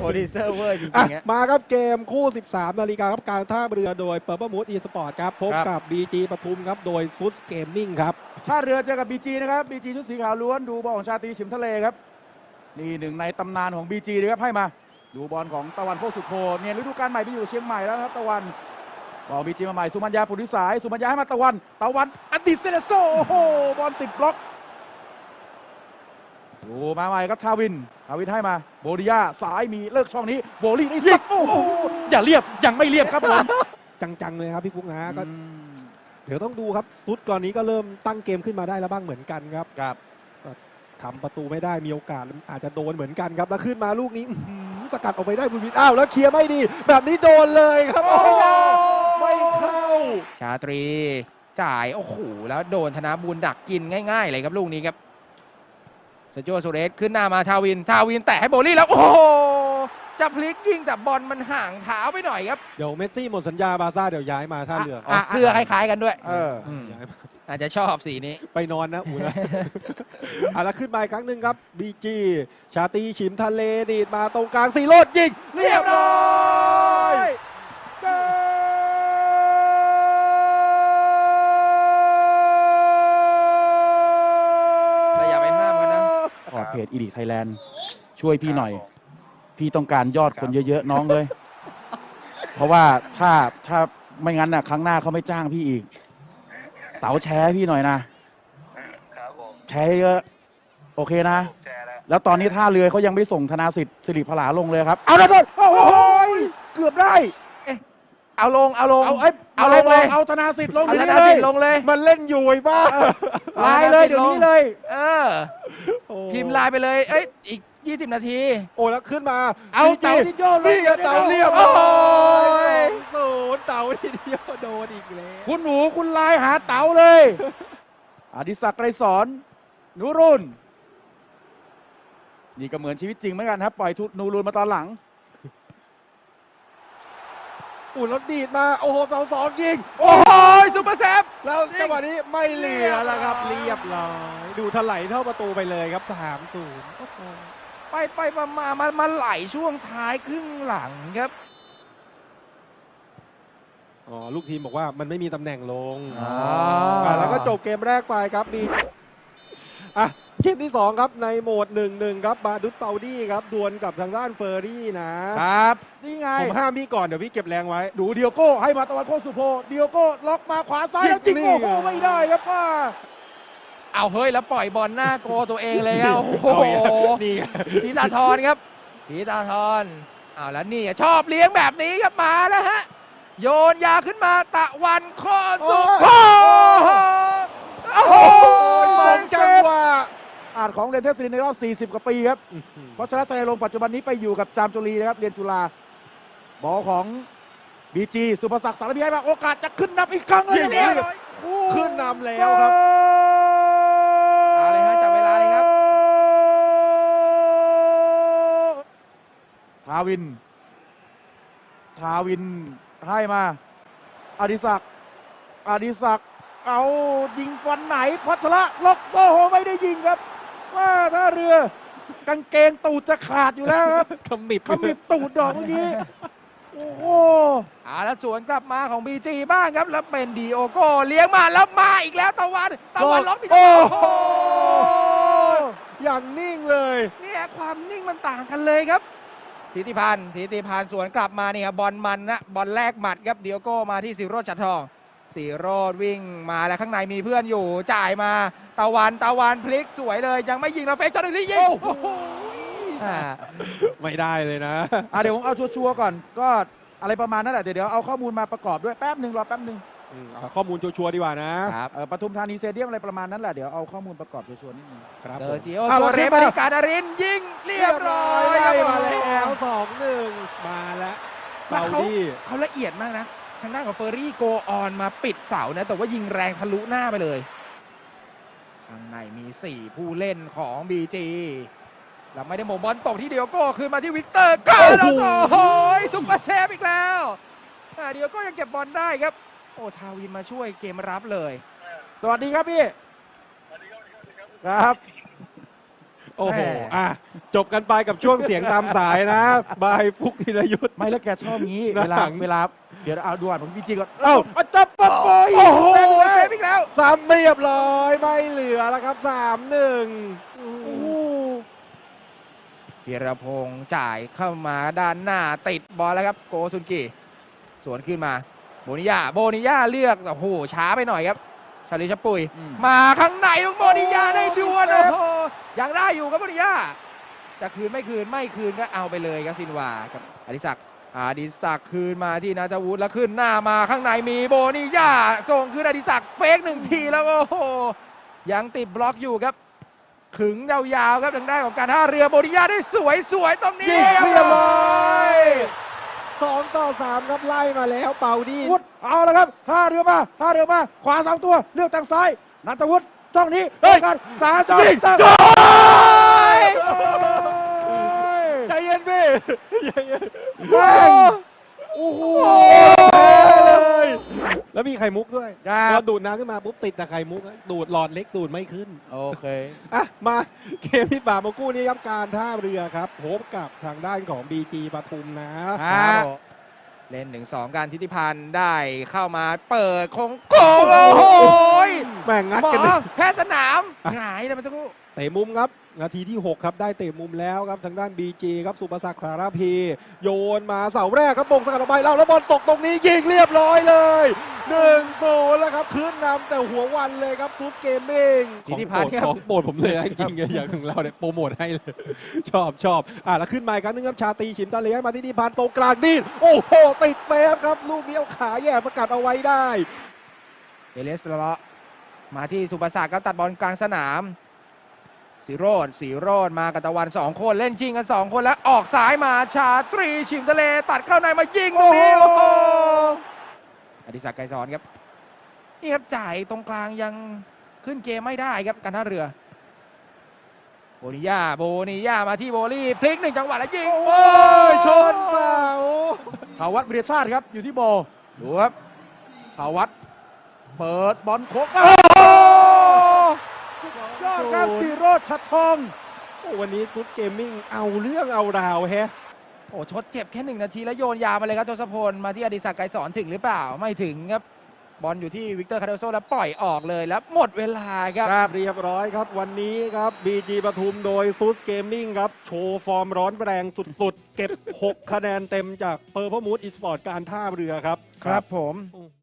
โปรดิวเซอร์เวอร์จอะริงๆฮะมาครับเกมคู่ 13 นาฬิกาครับการท่าเรือโดยเปอร์เปอร์มูดอีสปอร์ตครับพบครับกับ BG ปทุมครับ โดยซุสเกมมิ่งครับท่าเรือเจอกับ BG นะครับ BG ชุดสีขาวล้วนดูบอลของชาตรีฉิมทะเลครับ นี่หนึ่งในตำนานของ BG นะครับให้มา ดูบอลของตะวันโคกสุโขเนี่ยฤดูกาลใหม่ไปอยู่เชียงใหม่แล้วนะครับตะวันบอล BG มาใหม่สุมัญญาปุริสายสุมัญญาให้มาตะวัน ตะวันอดิเซเนโซโอ้โหบอลติดบล็อก ดูมาใหม่ครับทาวิน ทาวินให้มาโบริยาสายมีเลิกช่องนี้ โบลี่ได้สักโอ้โหอย่าเรียบยังไม่เรียบครับผมจังๆเลยครับพี่ฟุกนะก็อืมเดี๋ยวต้องดูครับซุดก่อนนี้ก็เริ่มตั้งเกมขึ้นมาได้แล้วบ้างเหมือนกันครับครับทำประตูไม่ได้มีโอกาสอาจจะโดนเหมือนกันครับแล้วขึ้นมาลูกนี้อื้อหือสกัดออกไปได้บุญวิทย์อ้าวแล้วเคลียร์ไม่ดี แบบนี้โดนเลยครับโอ้โหไม่เข้าชาตรีจ่ายโอ้โหแล้วโดนธนบูลดักกินง่าย ๆ เลยครับลูกนี้ครับ เซโจโซเรสขึ้นหน้ามาทาวิน ทาวินแตะให้โบลี่แล้ว โอ้โห จะพลิกยิงแต่บอลมันห่างเท้าไปหน่อยครับ เดี๋ยวเมสซี่หมดสัญญาบาร์ซ่าเดี๋ยวย้ายมาท่าเรืออ๋อเสื้อคล้ายๆกันด้วย เอออืมย้ายมาอาจจะชอบสีนี้ ไปนอนนะอูนะอะแล้วขึ้นมาอีกครั้งหนึ่งครับบีจีชาตรีฉิมทะเลดีดมาตรงกลางสีโรดยิงเรียบร้อย แต่อย่าไปห้ามกันนะ ข อเพจอีดิไทยแลนด์ช่วยพี่หน่อย พี่ต้องการยอดคนเยอะๆน้องเลย เพราะว่าถ้าถ้าไม่งั้นน่ะ ครั้งหน้าเขาไม่จ้างพี่อีก เต๋าแชร์ให้พี่หน่อยนะ ครับผมแชร์เยอะโอเคนะ แชร์แล้วแล้วตอนนี้ท่าเรือเขายังไม่ส่งธนาสิทธิ์สิริพลาลงเลยครับ เอาแล้วโดนโอ้โหเกือบได้ เอาลงเอาลงเอาเอ้ยเอาลงเลยเอาธนาสิทธิ์ลงเอาเดี๋ธยวนานี้เลสิยทธิ์ลงเลยมันเล่นอยู่ไอ้บ้าไลน์เลยเดี๋ยวนี้เลย เออพิมพ์ไลน์ไปเลย เอ้ยอีก20นาที โอ้แล้วขึ้นมา เอา BG เต๋าดิโยลงนี่ไงเต่าเรียบโอ้ยศูนย์เต่าทีเดียวโดนอีกแล้วคุณหนูคุณไลน์หาเต๋าเลยอดิศักดิ์ไกรสอนหนูรุนนี่ก็เหมือนชีวิตจริงเหมือนกันครับ ปล่อยทุนูรุนมาตอนหลัง อุ่นแล้วดีดมา โอ้โหสองสองยิง โอ้โหซุปเปอร์แซฟแล้วจังหวะนี้ไม่เหลือแล้วครับ เรียบร้อยดูถลายเท่าประตูไปเลยครับสามศูนย์ไปไปมามามามาไหลช่วงท้ายครึ่งหลังครับอ๋อลูกทีมบอกว่ามันไม่มีตำแหน่งลงอ่าอ่าแล้วก็จบเกมแรกไปครับมี อะเกมที่2ครับในโหมด1-1ครับบาดุสเปาดี้ครับดวลกับทางด้านเฟอร์รี่นะครับ นี่ไง ผมห้ามพี่ก่อนเดี๋ยวพี่เก็บแรงไว้ ดูเดียโก้ให้มาตะวันโคกสุโพเดียโก้ล็อกมาขวาซ้ายแล้วจิงนี่โอ้โหไงไม่ได้ครับว่าเอาเฮ้ยแล้วปล่อยบอลหน้าโกตัวเองเลยครับโอ้โหเอาอีกแล้วนี่ไงพีตาทอนครับพีตาทอนเอาแล้วนี่ชอบเลี้ยงแบบนี้ครับมาแล้วฮะโยนยาขึ้นมาตะวันโคอนสุโขโอ้โห สองจังหวะ อาจ ของเรนเทสซิลินในรอบ 40 กว่าปีครับ เพราะชนะชัยลงค์ปัจจุบันนี้ไปอยู่กับจามจุรีนะครับเรียนจุฬาบอลของบีจีสุภศักดิ์สารพีให้มาโอกาสจะขึ้นนับอีกครั้งเลยยิงเรียบเลยร้อยขึ้นนำแล้วครับเอาเลยฮะจับเวลาเลยครับทาวิน ทาวินให้มาอดิศักดิ์อดิศักดิ์เอายิงวันไหนพัชระล็อกโซโหไม่ได้ยิงครับ ว่าถ้าเรือกางเกงตูดจะขาดอยู่แล้วครับขมิบขมิบตูดดอกเมื่อกี้โอ้โหเอาแล้วสวนกลับมาของบีจีบ้างครับ แล้วเป็นดีโอโก้เลี้ยงมาแล้วมาอีกแล้วตะวันตะวันล็อกดีโอ้โอ้โหโหอย่างนิ่งเลยเนี่ยความนิ่งมันต่างกันเลยครับทิติพันธ์ทิติพันธ์สวนกลับมานี่ครับบอลมันนะบอลแรกหมัดครับเดียโก้มาที่สีโรจน์จัดทอง สีโรดวิ่งมาแล้วข้างในมีเพื่อนอยู่ จ่ายมาตะวันตะวันพลิกสวยเลย ยังไม่ยิงแล้วเฟกจอร์แดนลี่ยิงโอ้โหอ่าไม่ได้เลยนะ อะเดี๋ยวผมเอาชัวร์ๆก่อน ก็อะไรประมาณนั้นแหละเดี๋ยวเดี๋ยวเอาข้อมูลมาประกอบด้วยแป๊บหนึ่งรอแป๊บหนึ่งอืมเอาข้อมูลชัวร์ๆดีกว่านะครับเออปทุมธานีสเตเดียมอะไรประมาณนั้นแหละเดี๋ยวเอาข้อมูลประกอบชัวร์ๆนิดนึง ครับเซผอม ร์จิโออะโซเราเรขึ้นบมาริการอารินยิงเรียบร้อยได้ครับมาผมแล้วสองหนึ่งมาแล้วแล้เบาวเขา ดี้เขาละเอียดมากนะ ทางด้านของเฟอร์รี่โกออนมาปิดเสานะแต่ว่ายิงแรงทะลุหน้าไปเลย ข้างในมี 4 ผู้เล่นของ BG แล้วไม่ได้หมงบอลตกที่เดียโก้คืนมาที่วิกเตอร์กาโดโซโอ้ยซุปเปอร์เซฟอีกแล้วอ่าเดียโก้ยังเก็บบอลได้ครับ โอ้ทาวินมาช่วยเกมรับเลย สวัสดีครับพี่ครับโอ้โหแม่อะ จบกันไปกับช่วงเสียงตามสายนะ บายฟุกธีรยุทธ์ ไม่แล้วแกชอบงี้หนัเวงลาเวลา เดี๋ยวเอาด่วนผมบีจีก่อนเอ้าเอาจับปั๊บโอ้ยโอ้โหเซฟเลยเซฟอีกแล้วซ้ำเรียบร้อยไม่เหลือแล้วครับสามหนึ่งโอ้โหพีรพงษ์จ่ายเข้ามาด้านหน้าติดบอลแล้วครับ โกซุนกิสวนขึ้นมาโบนิยาโบนิยาเลือกโอ้โหช้าไปหน่อยครับชาลิชปุยอืมมาข้างในของโบนิยาได้ดวลโอ้โหยังได้อยู่ครับโบนิยาจะคืนไม่คืนไม่คืนก็เอาไปเลยครับซินวาครับอดิศักดิ์ อดิศักดิ์คืนมาที่นาตาวุฒิแล้วขึ้นหน้ามาข้างในมีโบนิยาส่งคืนอดิศักดิ์เฟกหนึ่งทีแล้วโอ้โหยังติดบล็อกอยู่ครับขึงยาวๆครับทางด้านของการท่าเรือโบนิยาได้สวยสวยๆตรงนี้ยิงเรียบร้อยสองต่อสามครับไล่มาแล้วเป่าดีวุฒิเอาแล้วครับท่าเรือมาท่าเรือมาขวาสองตัวเลือกทางซ้ายนัทวุฒิจ้องนี้เฮ้ยกันสามจ้องยิงจ้อง จ้อง โอ้ย ใจเย็นพี่ใจเย็น แม่งโอ้โห เลย แล้วมี ไข่มุกด้วยครับ พอดูดน้ำขึ้นมาปุ๊บติดแต่ไข่มุกอะดูดหลอดเล็กดูดไม่ขึ้น โอเค อะมาเกมที่ฝ่ามากู้นี้ครับการท่าเรือครับพบกับทางด้านของ BG ปทุมนะคครัรับบเล่นหนึ่งสองการทิติพันธ์ได้เข้ามาเปิดโคงโกงโอ้โหแม่งงัดหมอกันเลย แพทย์สนามหงายเลยมันสักครู่เตะมุมครับ นาทีที่ 6 ครับ ได้เตะมุมแล้วครับ ทางด้าน BG ครับ สุประศักดิ์สารพี โยนมาเสาแรกครับบงสกัดออกไปแล้วแล้วบอลตกตรงนี้ ยิงเรียบร้อยเลย1นศูนย์แล้วครับขึ้นนำแต่หัววันเลยครับซูสเกมมิ่งทิติพันธ์ครับของโปรดผมเลยนะจริงๆอย่างของเราเนี่ยโปรโมทให้เลย ชอบชอบอะแล้วขึ้นมาอีกครั้งหนึงครับชาตรีฉิมตะเลให้มาที่นิพันธ์ตรงกลางดีดโอ้โหติดเฟฟครับ ลูกนี้เอาขาแย่สกัดเอาไว้ได้เอเลสเลาะมาที่สุภศักดิ์ครับตัดบอลกลางสนาม สีโรดสีโรดมากับตะวันสองคนเล่นจริงกันสองคนแล้วออกซ้ายมาชาตรีชิมทะเลตัดเข้าในมายิงตรงนี้โอ้โอ้โหโหอดิศักดิ์ไกรสอนครับนี่ครับจ่ายตรงกลางยังขึ้นเกมไม่ได้ครับการท่าเรือโบนิยาโบนิยามาที่โบลี่พลิกหนึ่งจังหวะแล้วยิงโอ้ยชนเสาเขาวัดวิริยชาติครับอยู่ที่โบดูครับเขาวัดเปิดบอลโคกโอ้โหยอด ครับสีโรดชัดทองโอ้วันนี้ซุสเกมมิ่งเอาเรื่องเอาราวแฮะโอ้ชดเจ็บแค่หนึ่งนาทีแล้วโยนยาวมาเลยครับทศพลมาที่อดิศักดิ์ไกรสอนถึงหรือเปล่าไม่ถึงครับบอลอยู่ที่วิกเตอร์คาร์โดโซแล้วปล่อยออกเลยแล้วหมดเวลาครับครับเรียบร้อยครับวันนี้ครับ BG ปทุมโดยซุสเกมมิ่งครับ โชว์ฟอร์มร้อนแรงสุดๆ เก็บ 6 คะแนนเต็มจากเปอร์พมูดอีสปอร์ตการท่าเรือครับ ครับผมโอ้